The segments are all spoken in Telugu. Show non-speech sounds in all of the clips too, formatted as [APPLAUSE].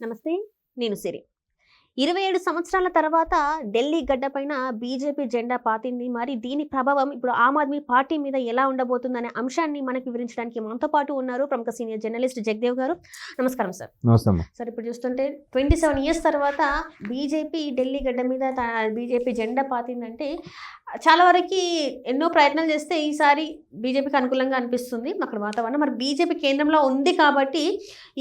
నమస్తే నేను సిరి. ఇరవై ఏడు సంవత్సరాల తర్వాత ఢిల్లీ గడ్డపైన బీజేపీ జెండా పాతింది. మరి దీని ప్రభావం ఇప్పుడు ఆమ్ ఆద్మీ పార్టీ మీద ఎలా ఉండబోతుందనే అంశాన్ని మనకి వివరించడానికి మనతో పాటు ఉన్నారు ప్రముఖ సీనియర్ జర్నలిస్ట్ జగదేవ్ గారు. నమస్కారం సార్. సార్ ఇప్పుడు చూస్తుంటే ట్వంటీ సెవెన్ ఇయర్స్ తర్వాత బీజేపీ ఢిల్లీ గడ్డ మీద బీజేపీ జెండా పాతిందంటే చాలా వరకు ఎన్నో ప్రయత్నాలు చేస్తే ఈసారి బీజేపీకి అనుకూలంగా అనిపిస్తుంది. అక్కడ వాతావరణం. మరి బీజేపీ కేంద్రంలో ఉంది కాబట్టి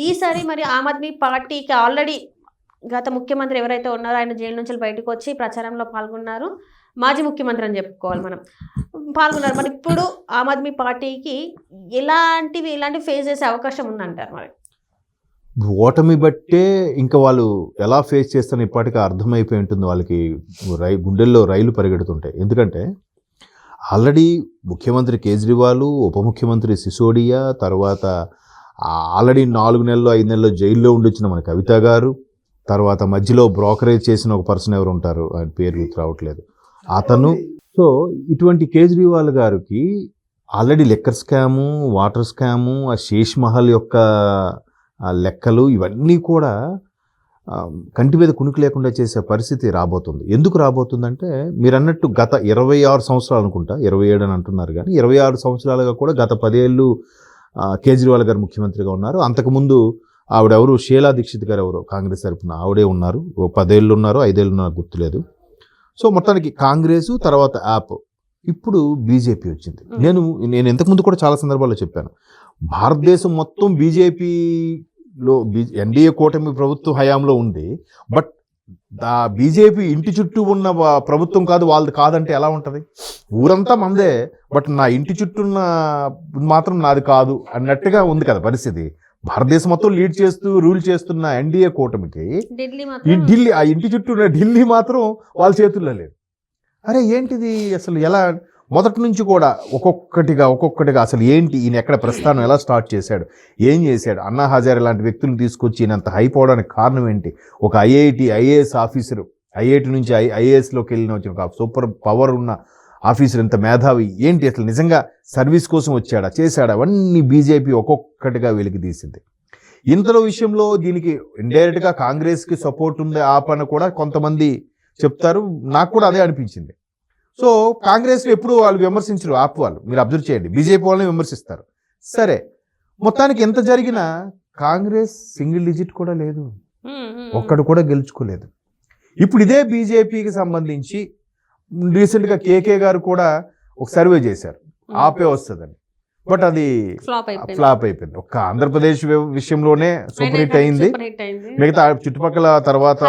ఈసారి మరి ఆమ్ ఆద్మీ పార్టీకి ఆల్రెడీ గత ముఖ్యమంత్రి ఎవరైతే ఉన్నారో ఆయన జైలు నుంచి బయటకు వచ్చి ప్రచారంలో పాల్గొన్నారు. మాజీ ముఖ్యమంత్రి అని చెప్పుకోవాలి మనం. పాల్గొన్నారు. మరి ఇప్పుడు ఆమ్ ఆద్మీ పార్టీకి ఎలాంటివి ఎలాంటివి ఫేస్ చేసే అవకాశం ఉందంటారు మరి? ఓటమి బట్టే ఇంకా వాళ్ళు ఎలా ఫేస్ చేస్తారో ఇప్పటికీ అర్థమైపోయి ఉంటుంది వాళ్ళకి రై గుండెల్లో రైలు పరిగెడుతుంటాయి ఎందుకంటే ఆల్రెడీ ముఖ్యమంత్రి కేజ్రీవాల్ ఉప ముఖ్యమంత్రి సిసోడియా తర్వాత ఆల్రెడీ నాలుగు నెలలు ఐదు నెలలు జైల్లో ఉండొచ్చిన మన కవిత గారు తర్వాత మధ్యలో బ్రోకరేజ్ చేసిన ఒక పర్సన్ ఎవరు ఉంటారు? ఆయన పేరు గుర్తు రావట్లేదు. అతను సో ఇటువంటి కేజ్రీవాల్ గారికి already liquor scam water scam ఆ శేష్ మహల్ యొక్క ఆ లెక్కలు ఇవన్నీ కూడా కంటి మీద కునుకు లేకుండా చేసే పరిస్థితి రాబోతుంది. ఎందుకు రాబోతుందంటే మీరు అన్నట్టు గత ఇరవై ఆరు సంవత్సరాలు అనుకుంటా ఇరవై ఏడు అని అంటున్నారు కానీ ఇరవై ఆరు సంవత్సరాలుగా కూడా గత పదేళ్ళు కేజ్రీవాల్ గారు ముఖ్యమంత్రిగా ఉన్నారు. అంతకుముందు ఆవిడెవరు షీలా దీక్షిత్ గారు ఎవరు? కాంగ్రెస్ తరపున ఆవిడే ఉన్నారు. ఓ పదేళ్ళు ఉన్నారు ఐదేళ్ళు ఉన్నారు గుర్తులేదు. సో మొత్తానికి కాంగ్రెస్ తర్వాత యాప్ ఇప్పుడు బీజేపీ వచ్చింది. నేను నేను ఇంతకుముందు కూడా చాలా సందర్భాల్లో చెప్పాను. భారతదేశం మొత్తం బీజేపీలో బీ ఎన్డీఏ కూటమి ప్రభుత్వం హయాంలో ఉంది. బట్ దా బీజేపీ ఇంటి చుట్టూ ఉన్న ప్రభుత్వం కాదు వాళ్ళది కాదంటే ఎలా ఉంటుంది? ఊరంతా మందే బట్ నా ఇంటి చుట్టూ ఉన్న మాత్రం నాది కాదు అన్నట్టుగా ఉంది కదా పరిస్థితి. భారతదేశం మొత్తం లీడ్ చేస్తూ రూల్ చేస్తున్న ఎన్డీఏ కూటమికి ఢిల్లీ ఆ ఇంటి చుట్టూ ఉన్న ఢిల్లీ మాత్రం వాళ్ళ చేతుల్లో లేదు. అరే ఏంటిది అసలు ఎలా? మొదటి నుంచి కూడా ఒక్కొక్కటిగా ఒక్కొక్కటిగా అసలు ఏంటి? ఈయన ఎక్కడ ప్రస్థానం ఎలా స్టార్ట్ చేశాడు? ఏం చేశాడు? అన్నా హజారే లాంటి వ్యక్తులను తీసుకొచ్చి ఈయనంత హైప్ అవడానికి కారణం ఏంటి? ఒక ఐఐటి ఐఏఎస్ ఆఫీసరు ఐఐటి నుంచి ఐ ఐఏఎస్లోకి వెళ్ళిన వచ్చిన ఒక సూపర్ పవర్ ఉన్న ఆఫీసర్ ఇంత మేధావి ఏంటి అసలు నిజంగా సర్వీస్ కోసం వచ్చాడా చేశాడా? అవన్నీ బీజేపీ ఒక్కొక్కటిగా వెలికి తీసింది. ఇంతలో విషయంలో దీనికి ఇండైరెక్ట్గా కాంగ్రెస్కి సపోర్ట్ ఉంది ఆపన కూడా కొంతమంది చెప్తారు. నాకు కూడా అదే అనిపించింది. సో కాంగ్రెస్లో ఎప్పుడు వాళ్ళు విమర్శించరు ఆప్ వాళ్ళు. మీరు అబ్జర్వ్ చేయండి. బీజేపీ వాళ్ళని విమర్శిస్తారు. సరే మొత్తానికి ఎంత జరిగినా కాంగ్రెస్ సింగిల్ డిజిట్ కూడా లేదు. ఒక్కడు కూడా గెలుచుకోలేదు. ఇప్పుడు ఇదే బీజేపీకి సంబంధించి రీసెంట్గా కేకే గారు కూడా ఒక సర్వే చేశారు. ఆపే వస్తుందని. బట్ అది ఫ్లాప్ అయిపోయింది. ఒక్క ఆంధ్రప్రదేశ్ విషయంలోనే సూపర్ హిట్ అయింది. మిగతా చుట్టుపక్కల తర్వాత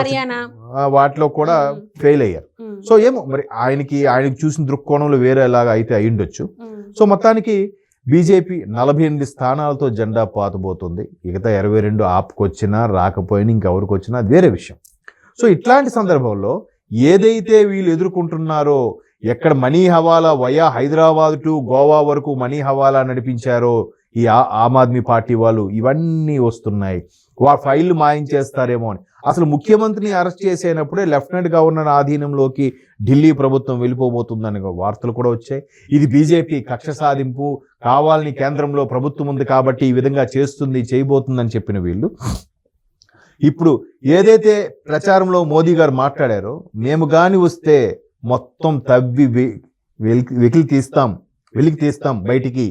వాటిలో కూడా. ఫెయిల్ అయ్యారు. సో ఏమో మరి ఆయనకి ఆయనకి చూసిన దృక్కోణంలో వేరేలాగా అయితే అయ్యుండొచ్చు. ఉమ్, సో మొత్తానికి బీజేపీ నలభై ఎనిమిది స్థానాలతో జెండా పాతబోతుంది. మిగతా ఇరవై రెండు ఆపుకొచ్చినా రాకపోయినా ఇంకెవరికి వచ్చినా వేరే విషయం. సో ఇట్లాంటి సందర్భంలో ఏదైతే వీళ్ళు ఎదుర్కొంటున్నారో ఎక్కడ money hawala via Hyderabad to Goa వరకు మనీ హవాలా నడిపించారో ఈ ఆ- ఆమ్ ఆద్మీ పార్టీ వాళ్ళు ఇవన్నీ వస్తున్నాయి. వా ఫైళ్ళు మాయించేస్తారేమో అని. అసలు ముఖ్యమంత్రిని అరెస్ట్ చేసేటప్పుడే లెఫ్టినెంట్ గవర్నర్ ఆధీనంలోకి ఢిల్లీ ప్రభుత్వం వెళ్ళిపోబోతుందని వార్తలు కూడా వచ్చాయి. ఇది బీజేపీ కక్ష సాధింపు కావాలని కేంద్రంలో ప్రభుత్వం ఉంది కాబట్టి ఈ విధంగా చేస్తుంది చేయబోతుందని చెప్పిన వీళ్ళు. ఇప్పుడు ఏదైతే ప్రచారంలో మోదీ గారు మాట్లాడారో మేము కాని వస్తే మొత్తం తవ్వి వెలికి తీస్తాం వెలికి తీస్తాం బయటికి.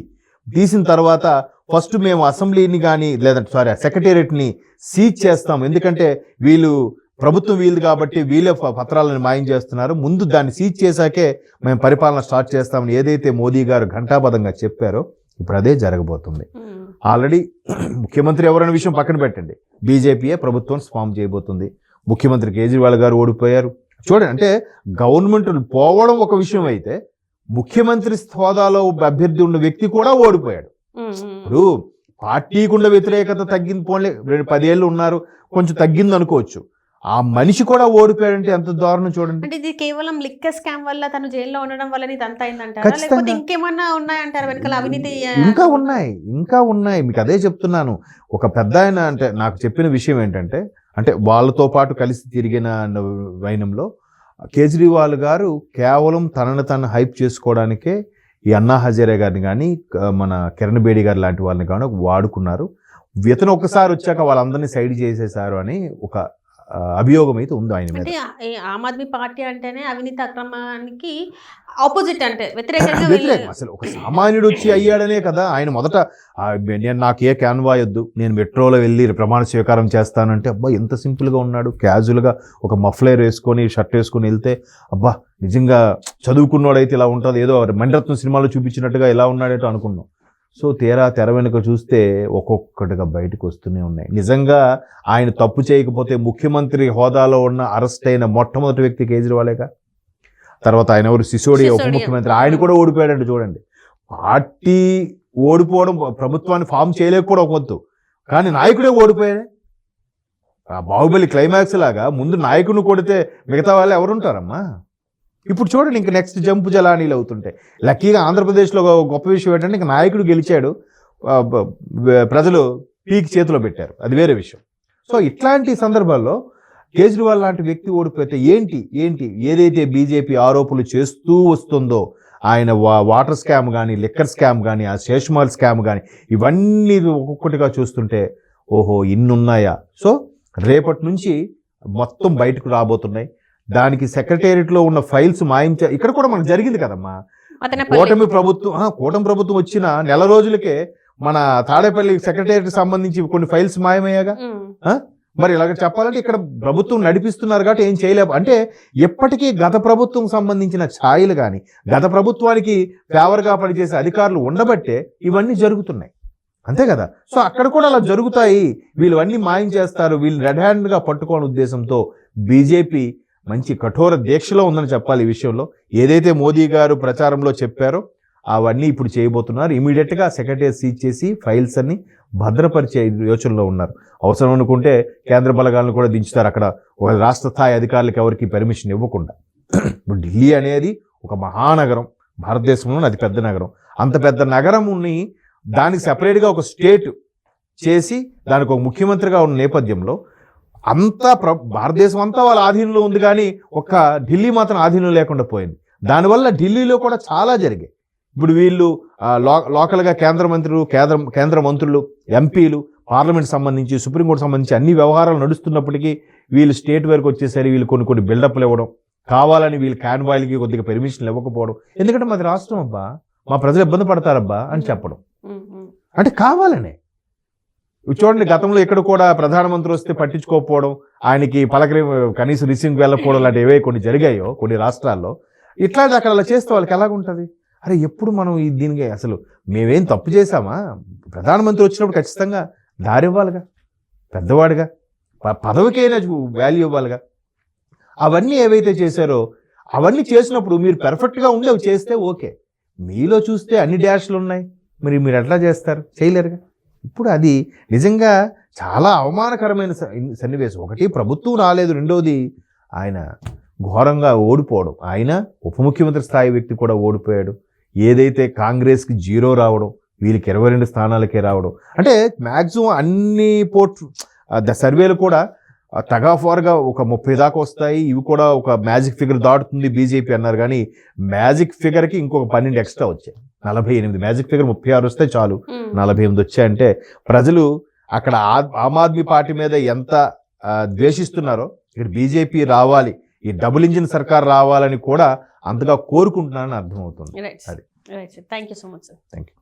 తీసిన తర్వాత ఫస్ట్ మేము అసెంబ్లీని కానీ లేదంటే సారీ సెక్రటేరియట్ని సీజ్ చేస్తాం ఎందుకంటే వీళ్ళు ప్రభుత్వం వీళ్ళు కాబట్టి వీళ్ళే పత్రాలను మాయం చేస్తున్నారు. ముందు దాన్ని సీజ్ చేశాకే మేము పరిపాలన స్టార్ట్ చేస్తామని ఏదైతే మోదీ గారు ఘంటాపథంగా చెప్పారో ఇప్పుడు అదే జరగబోతుంది. ఉమ్, ఆల్రెడీ ముఖ్యమంత్రి ఎవరనే విషయం పక్కన పెట్టండి. బీజేపీయే ప్రభుత్వం ఫామ్ చేయబోతుంది. ముఖ్యమంత్రి కేజ్రీవాల్ గారు ఓడిపోయారు. చూడండి అంటే గవర్నమెంట్ పోవడం ఒక విషయం అయితే ముఖ్యమంత్రి హోదాలో అభ్యర్థి ఉన్న వ్యక్తి కూడా ఓడిపోయాడు. ఇప్పుడు పార్టీకున్న వ్యతిరేకత తగ్గింది పోలే రెండు పదేళ్ళు ఉన్నారు కొంచెం తగ్గింది అనుకోవచ్చు. ఆ మనిషి కూడా ఓడిపోయాడంటే ఎంత దారుణం చూడండి. అంటే ఇది కేవలం లిక్కర్ స్కామ్ వల్ల తను జైల్లో ఉండడం వల్ల ఇది అంత అయిందంటారా? ఖచ్చితంగా. లేకపోతే ఇంకేమన్నా ఉన్నాయంటారా వెనకాల అవినీతి ఇంకా ఉన్నాయి ఇంకా ఉన్నాయి. మీకు అదే చెప్తున్నాను. ఒక పెద్ద ఆయన అంటే నాకు చెప్పిన విషయం ఏంటంటే అంటే వాళ్ళతో పాటు కలిసి తిరిగిన వైనంలో కేజ్రీవాల్ గారు కేవలం తనను తను హైప్ చేసుకోవడానికే ఈ అన్నా హజారే గారిని కానీ మన కిరణ్ బేడి గారు లాంటి వాళ్ళని కానీ వాడుకున్నారు. ఇతను ఒక్కసారి వచ్చాక వాళ్ళందరినీ సైడ్ చేసేసారు అని ఒక అభియోగం అయితే ఉంది ఆయన అంటే ఆమ్ ఆద్మీ పార్టీ అంటేనే అవినీతి అక్రమానికి ఆపోజిట్ అంటే వ్యతిరేకంగా [COUGHS] వ్యతిరేకం. అసలు ఒక సామాన్యుడు వచ్చి అయ్యాడనే కదా ఆయన మొదట నేను నాకు ఏ క్యాన్వా వద్దు నేను మెట్రోలో వెళ్ళి ప్రమాణ స్వీకారం చేస్తానంటే అబ్బా ఎంత సింపుల్గా ఉన్నాడు. క్యాజువల్గా ఒక మఫ్లర్ వేసుకొని షర్ట్ వేసుకొని వెళ్తే అబ్బా నిజంగా చదువుకున్నోడైతే ఇలా ఉంటుంది. ఏదో మణిరత్నం సినిమాలో చూపించినట్టుగా ఇలా ఉన్నాడేటో అనుకున్నాం. సో తీరా తెర వెనుక చూస్తే ఒక్కొక్కటిగా బయటకు వస్తూనే ఉన్నాయి. నిజంగా ఆయన తప్పు చేయకపోతే ముఖ్యమంత్రి హోదాలో ఉన్న అరెస్ట్ అయిన మొట్టమొదటి వ్యక్తి కేజ్రీవాలేగా? తర్వాత ఆయన ఎవరు? సిసోడియా ఉప. ముఖ్యమంత్రి ఆయన కూడా ఓడిపోయాడంట చూడండి. పార్టీ ఓడిపోవడం ప్రభుత్వాన్ని ఫామ్ చేయలేకపోవడం ఒక వంతు కానీ నాయకుడే ఓడిపోయాడే. బాహుబలి క్లైమాక్స్ లాగా ముందు నాయకుడిని కొడితే మిగతా వాళ్ళు ఎవరుంటారమ్మా? ఇప్పుడు చూడండి ఇంక నెక్స్ట్ జంపు జలానీలు అవుతుంటాయి. లక్కీగా ఆంధ్రప్రదేశ్లో ఒక గొప్ప విషయం ఏంటంటే ఇంక నాయకుడు గెలిచాడు ప్రజలు పీక్ చేతిలో పెట్టారు. అది వేరే విషయం. సో ఇట్లాంటి సందర్భాల్లో కేజ్రీవాల్ లాంటి వ్యక్తి ఓడిపోతే ఏంటి ఏంటి ఏదైతే బీజేపీ ఆరోపణలు చేస్తూ వస్తుందో ఆయన వా వాటర్ స్కామ్ కానీ లిక్కర్ స్కామ్ కానీ ఆ శేషమాల్ స్కామ్ కానీ ఇవన్నీ ఒక్కొక్కటిగా చూస్తుంటే ఓహో ఇన్నున్నాయా? సో రేపటి నుంచి మొత్తం బయటకు రాబోతున్నాయి. దానికి సెక్రటేరియట్లో ఉన్న ఫైల్స్ మాయించా ఇక్కడ కూడా మనకు జరిగింది కదమ్మా. కూటమి ప్రభుత్వం ఆ, కూటమి ప్రభుత్వం వచ్చిన నెల రోజులకే మన తాడేపల్లి సెక్రటేరియట్ సంబంధించి కొన్ని ఫైల్స్ మాయమయ్యాగా. మరి ఇలాగ చెప్పాలంటే ఇక్కడ ప్రభుత్వం నడిపిస్తున్నారు కాబట్టి ఏం చేయలేము అంటే ఎప్పటికీ గత ప్రభుత్వం సంబంధించిన ఛాయలు కానీ గత ప్రభుత్వానికి ఫేవర్గా పనిచేసే అధికారులు ఉండబట్టే ఇవన్నీ జరుగుతున్నాయి. అంతే కదా? సో అక్కడ కూడా అలా జరుగుతాయి. వీళ్ళు అన్నీ మాయం చేస్తారు. వీళ్ళు రెడ్ హ్యాండ్గా పట్టుకోని ఉద్దేశంతో బీజేపీ మంచి కఠోర దీక్షలో ఉందని చెప్పాలి ఈ విషయంలో. ఏదైతే మోదీ గారు ప్రచారంలో చెప్పారో అవన్నీ ఇప్పుడు చేయబోతున్నారు. ఇమీడియట్గా సెక్రటరీ సీజ్ చేసి ఫైల్స్ అన్ని భద్రపరిచే యోచనలో ఉన్నారు. అవసరం అనుకుంటే కేంద్ర బలగాలను కూడా దించుతారు అక్కడ. ఒక రాష్ట్ర స్థాయి అధికారులకు ఎవరికి పర్మిషన్ ఇవ్వకుండా. ఇప్పుడు ఢిల్లీ అనేది ఒక మహానగరం. భారతదేశంలోని అతి పెద్ద నగరం. అంత పెద్ద నగరంని దానికి సపరేట్గా ఒక స్టేట్ చేసి దానికి ఒక ముఖ్యమంత్రిగా ఉన్న నేపథ్యంలో అంతా ప్ర భారతదేశం అంతా వాళ్ళ ఆధీనంలో ఉంది కానీ ఒక్క ఢిల్లీ మాత్రం ఆధీనం లేకుండా పోయింది. దానివల్ల ఢిల్లీలో కూడా చాలా జరిగాయి. ఇప్పుడు వీళ్ళు లో లోకల్గా కేంద్ర మంత్రులు కేంద్ర కేంద్ర మంత్రులు ఎంపీలు పార్లమెంట్ సంబంధించి సుప్రీంకోర్టు సంబంధించి అన్ని వ్యవహారాలు నడుస్తున్నప్పటికీ వీళ్ళు స్టేట్ వరకు వచ్చేసరి వీళ్ళు కొన్ని కొన్ని బిల్డప్లు ఇవ్వడం కావాలని వీళ్ళు క్యాన్వాయిల్కి కొద్దిగా పర్మిషన్లు ఇవ్వకపోవడం. ఎందుకంటే మాది రాష్ట్రం అబ్బా మా ప్రజలు ఇబ్బంది పడతారబ్బా అని చెప్పడం. అంటే కావాలనే. చూడండి గతంలో ఇక్కడ కూడా ప్రధానమంత్రి వస్తే పట్టించుకోకపోవడం ఆయనకి పలకరి కనీసం రిసీవింగ్ వెళ్ళకపోవడం లాంటి ఏవే కొన్ని జరిగాయో కొన్ని రాష్ట్రాల్లో ఇట్లాంటి అక్కడ అలా చేస్తే వాళ్ళకి ఎలాగుంటుంది? అరే ఎప్పుడు మనం ఈ దీనికి అసలు మేమేం తప్పు చేశామా? ప్రధానమంత్రి వచ్చినప్పుడు ఖచ్చితంగా దారి ఇవ్వాలిగా పెద్దవాడిగా పదవికైనా వాల్యూ ఇవ్వాలిగా. అవన్నీ ఏవైతే చేశారో అవన్నీ చేసినప్పుడు మీరు పెర్ఫెక్ట్గా ఉండి అవి చేస్తే ఓకే. మీలో చూస్తే అన్ని డ్యాష్లు ఉన్నాయి. మరి మీరు ఎట్లా చేస్తారు? చేయలేరుగా? ఇప్పుడు అది నిజంగా చాలా అవమానకరమైన సన్నివేశం. ఒకటి ప్రభుత్వం రాలేదు. రెండోది ఆయన ఘోరంగా ఓడిపోవడం. ఆయన ఉప ముఖ్యమంత్రి స్థాయి వ్యక్తి కూడా ఓడిపోయాడు. ఏదైతే కాంగ్రెస్కి జీరో రావడం వీళ్ళకి ఇరవై రెండు స్థానాలకే రావడం. అంటే మ్యాక్సిమం అన్ని పోర్ట్ ద సర్వేలు కూడా తగాఫార్గా ఒక ముప్పై దాకా వస్తాయి. ఇవి కూడా ఒక మ్యాజిక్ ఫిగర్ దాటుతుంది బీజేపీ అన్నారు. కానీ మ్యాజిక్ ఫిగర్కి ఇంకొక పన్నెండు ఎక్స్ట్రా వచ్చాయి. నలభై ఎనిమిది. మ్యాజిక్ ఫిగర్ ముప్పై ఆరు వస్తే చాలు. నలభై ఎనిమిది వచ్చాయంటే ప్రజలు అక్కడ ఆమ్ ఆద్మీ పార్టీ మీద ఎంత ద్వేషిస్తున్నారో ఇక్కడ బీజేపీ రావాలి ఈ డబుల్ ఇంజిన్ సర్కార్ రావాలని కూడా అంతగా కోరుకుంటున్నారని అర్థమవుతుంది. అది. Thank you so much sir thank you